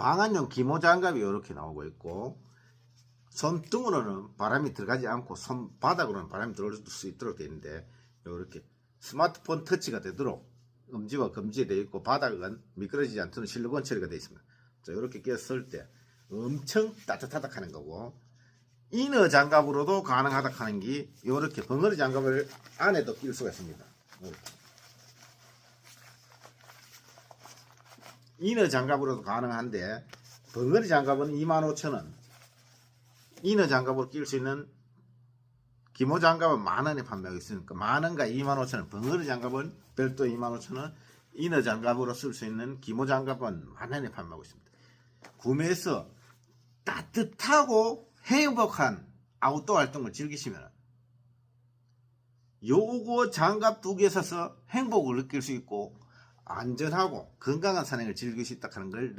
방한용 기모 장갑이 이렇게 나오고 있고 손등으로는 바람이 들어가지 않고 손바닥으로는 바람이 들어올 수 있도록 되어 있는데 이렇게 스마트폰 터치가 되도록 엄지와 검지에 되어 있고 바닥은 미끄러지지 않도록 실리콘 처리가 되어 있습니다. 자, 이렇게 꼈을 때 엄청 따뜻하다 하는 거고 이너 장갑으로도 가능하다 하는 게 이렇게 벙어리 장갑을 안에도 낄 수가 있습니다. 이렇게. 이너 장갑으로도 가능한데 벙어리 장갑은 25,000원. 이너 장갑으로 낄수 있는 기모 장갑은 만 원에 판매하고 있으니까 만 원과 2만 5천 원. 벙어리 장갑은 별도 2만 5천 원. 이너 장갑으로 쓸 수 있는 기모 장갑은 만 원에 판매하고 있습니다. 구매해서 따뜻하고 행복한 아웃도어 활동을 즐기시면 요거 장갑 두 개 사서 행복을 느낄 수 있고 안전하고 건강한 산행을 즐길 수 있다 하는 걸